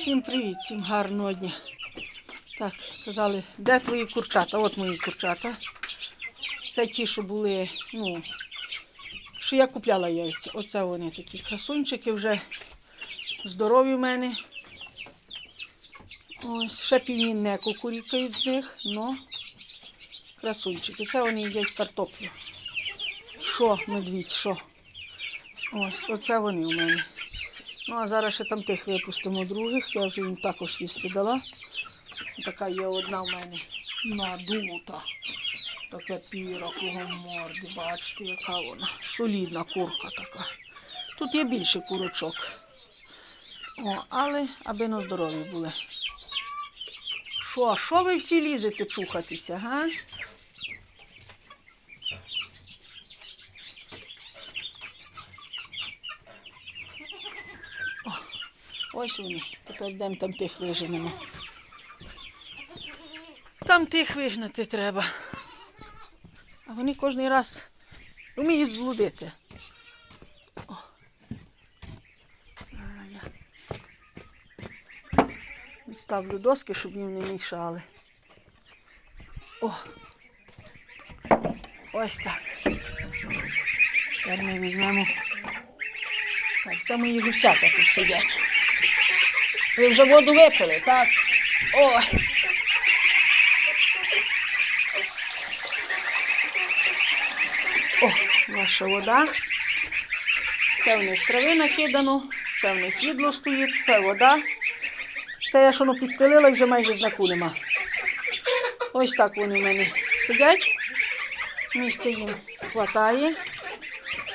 Всім привіт, всім гарного дня. Так, казали, де твої курчата? От мої курчата. Це ті, що були, ну, що я купляла яйця. Оце вони такі красунчики вже здорові в мене. Ось, ще півні не кукурікають з них, но красунчики. Це вони їдять картоплю. Що, медвідь, що? Ось, оце вони у мене. Ну, а зараз ще там тих випустимо других. Я вже їм також їсти дала. Така є одна в мене надута. Таке піра кругом морди. Бачите, яка вона. Солідна курка така. Тут є більше курочок. О, але аби на здорові були. Що, що ви всі лізете чухатися, га? Ось вони. Тепер йдемо там тих виженемо. Там тих вигнати треба. А вони кожен раз вміють зблудити. О. Я Відставлю доски, щоб їм не мішали. О. Ось так. Тепер ми візьмемо. Так, це мої гусята тут сидять. Ви вже воду випили, так? Ой. О, ваша вода. Це в них трави накидано, це в них їдло стоїть, це вода. Це я воно підстелила і вже майже знаку нема. Ось так вони в мене сидять. Місця їм хватає.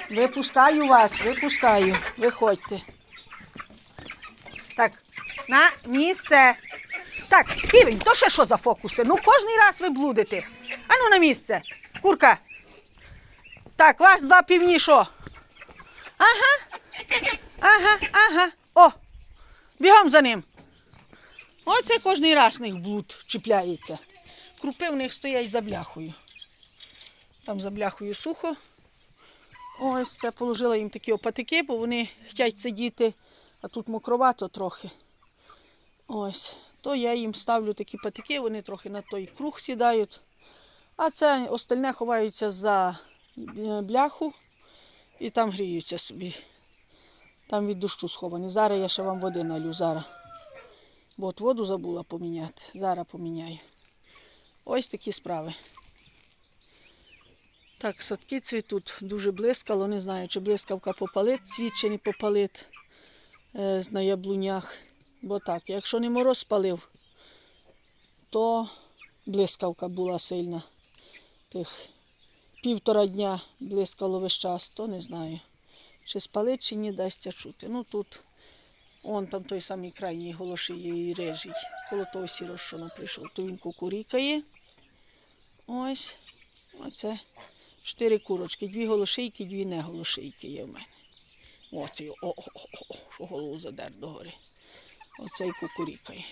Випускаю вас, випускаю. Виходьте. Так, на місце. Так, півень, то ще що за фокуси? Ну кожний раз ви блудите. Ану на місце. Курка. Так, вас два півні що? Ага. Ага, ага. О! Бігом за ним. Оце кожний раз в них блуд чіпляється. Крупи в них стоять за бляхою. Там за бляхою сухо. Ось це положила їм такі опатики, бо вони хочуть сидіти, а тут мокровато трохи. Ось. То я їм ставлю такі патики, вони трохи на той круг сідають. А це остальне ховаються за е, бляху і там гріються собі. Там від дощу сховані. Зараз я ще вам води налю. Зараз. Бо от воду забула поміняти. Зараз поміняю. Ось такі справи. Так, садки цвітуть дуже блискало. Не знаю, чи блискавка попалить, цвіт чи не попалить е, на яблунях. Бо так, якщо не мороз спалив, то блискавка була сильна. Тих півтора дня блискало весь час, то не знаю. Чи спалить, чи ні дасться чути. Ну тут, он там той самий крайній голошиє і режий. Коло того сіро, що воно прийшов, то він кукурікає. Ось. Оце чотири курочки, дві голошийки, дві не голошийки є в мене. Оцей, о, о, о, о, що голову задер догори. Оцей кукурікає.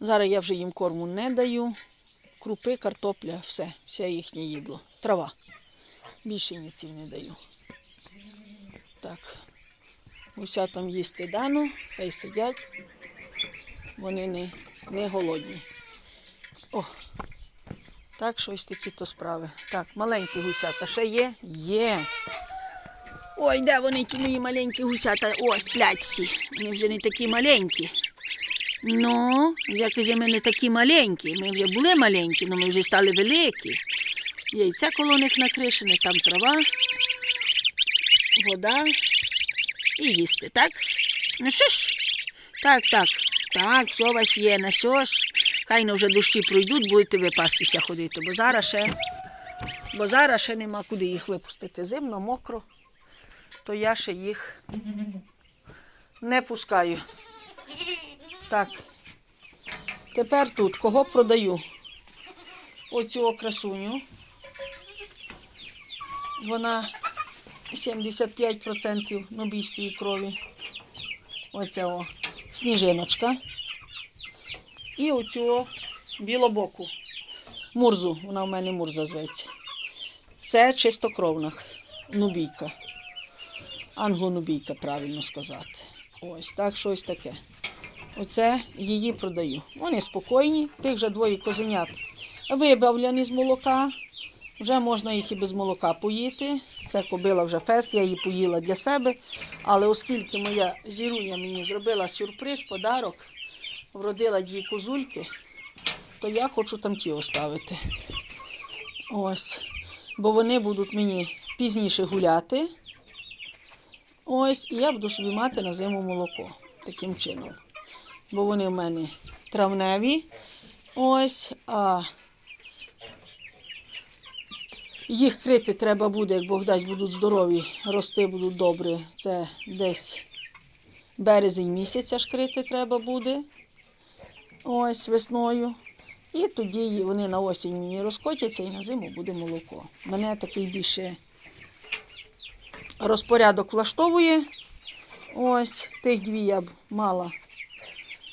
Зараз я вже їм корму не даю. Крупи, картопля, все, все їхнє їдло. Трава. Більше ніців не даю. Так. Уся там їсти дано, хай сидять. Вони не, не голодні. О, так, щось такі то справи. Так, маленькі гусята ще є? Є. Ой, де вони ті мої маленькі гусята? Ось сплять всі. Вони вже не такі маленькі. Ну, як вже ми не такі маленькі. Ми вже були маленькі, але ми вже стали великі. Яйця коло них накришене, там трава, вода і їсти, так? Ну що ж? Так, так. Так, все у вас є, на що ж? Хай ну вже дощі пройдуть, будете випастися ходити, бо зараз ще, бо зараз ще нема куди їх випустити. Зимно, мокро, то я ще їх не пускаю. Так. Тепер тут кого продаю? Оцю красуню. Вона 75% нобійської крові. Оця о, сніжиночка. І оцю білобоку. Мурзу, вона в мене мурза зветься. Це чистокровна нубійка. Англонубійка, правильно сказати. Ось так, щось таке. Оце її продаю. Вони спокійні, тих вже двоє козенят вибавлені з молока. Вже можна їх і без молока поїти. Це кобила вже фест, я її поїла для себе. Але оскільки моя зіруня мені зробила сюрприз, подарок, вродила дві козульки, то я хочу там ті оставити. Ось. Бо вони будуть мені пізніше гуляти. Ось, і я буду собі мати на зиму молоко таким чином. Бо вони в мене травневі. Ось, а їх крити треба буде, як Бог дасть, будуть здорові, рости будуть добре. Це десь березень місяць аж крити треба буде. Ось весною. І тоді вони на осінь мені розкотяться і на зиму буде молоко. Мене такий більше розпорядок влаштовує. Ось тих дві я б мала.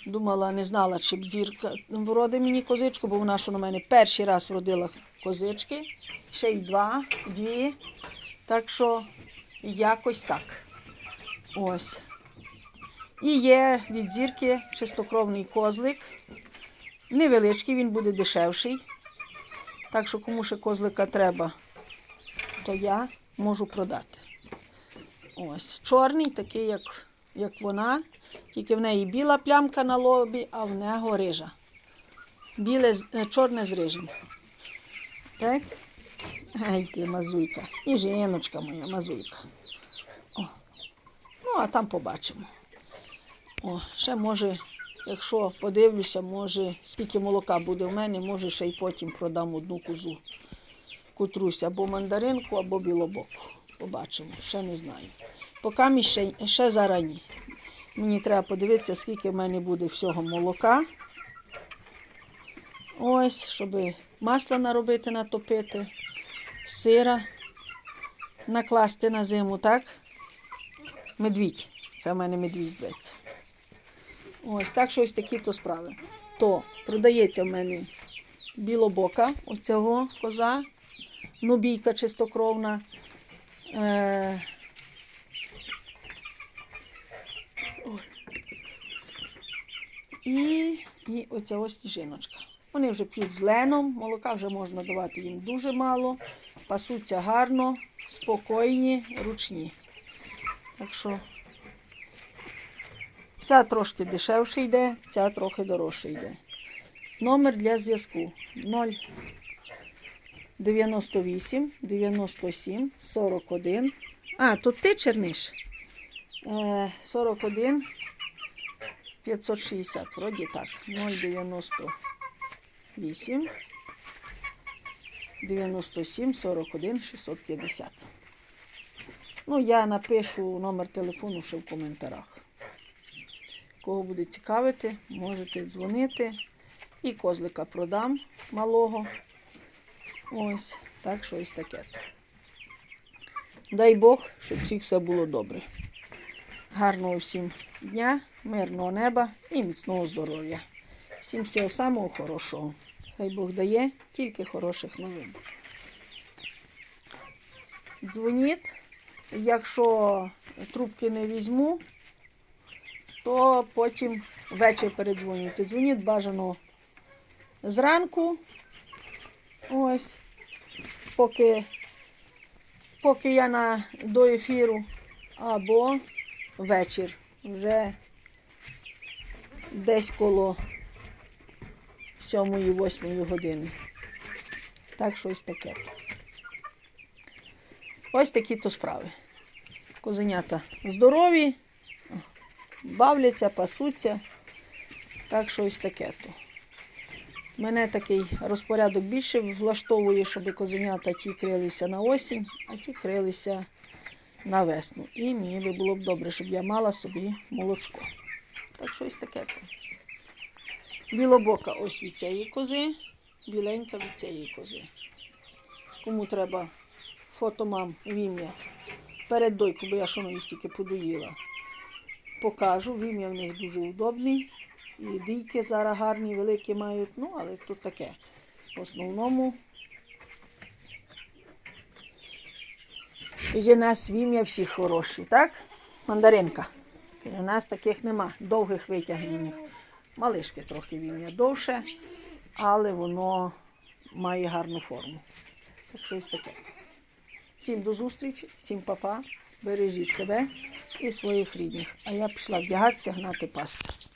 Думала, не знала, чи б зірка вроди мені козичку, бо вона що на мене перший раз вродила козички, ще й два, дві. Так що якось так. Ось. І є від зірки чистокровний козлик. Невеличкий, він буде дешевший. Так що кому ще козлика треба, то я можу продати. Ось. Чорний, такий, як, як вона. Тільки в неї біла плямка на лобі, а в нього рижа. Біле, е, чорне з рижим. Так? Ай ти, мазуйка. Сніжиночка моя, мазуйка. О. Ну, а там побачимо. О, ще може, якщо подивлюся, може, скільки молока буде в мене, може ще й потім продам одну козу. Котрусь або мандаринку, або білобоку. Побачимо, ще не знаю. Поки ще, ще зарані. Мені треба подивитися, скільки в мене буде всього молока. Ось, щоб масла наробити, натопити, сира накласти на зиму, так? Медвідь. Це в мене медвідь зветься. Ось так що ось такі то справи. То продається в мене білобока, ось коза, нубійка чистокровна. Е, І, і оця ось сніжиночка. Вони вже п'ють з леном, молока вже можна давати їм дуже мало, пасуться гарно, спокійні, ручні. Так що Ця трошки дешевше йде, ця трохи дорожче йде. Номер для зв'язку 0 98 97 41. А, тут ти черниш? Е, 41 560. Вроді так. 098 97 41 650. Ну, я напишу номер телефону ще в коментарях. Кого буде цікавити, можете дзвонити. І козлика продам малого. Ось, так що ось таке. Дай Бог, щоб всіх все було добре. Гарного всім дня, мирного неба і міцного здоров'я. Всім всього самого хорошого. Хай Бог дає тільки хороших новин. Дзвоніть. Якщо трубки не візьму, то потім ввечері передзвонюйте. Дзвоніть бажано зранку. Ось, поки, поки я на, до ефіру, або вечір. Вже десь коло 7-8 години. Так, щось таке. Ось такі то справи. Козенята здорові, бавляться, пасуться. Так що ось таке то. Мене такий розпорядок більше влаштовує, щоб козенята ті крилися на осінь, а ті крилися на весну. І мені би було б добре, щоб я мала собі молочко. Так що ось таке. Білобока ось від цієї кози, біленька від цієї кози. Кому треба фото мам в ім'я перед дойку, бо я що їх тільки подоїла покажу. Вім'я в них дуже удобний. І дійки зараз гарні, великі мають. Ну, але тут таке. В основному Каже, нас вім'я всі хороші, так? Мандаринка. У нас таких нема, довгих витягнених. Малишки трохи вім'я довше, але воно має гарну форму. Так що таке. Всім до зустрічі, всім папа. Бережіть себе і своїх рідних. А я пішла вдягатися, гнати пасти.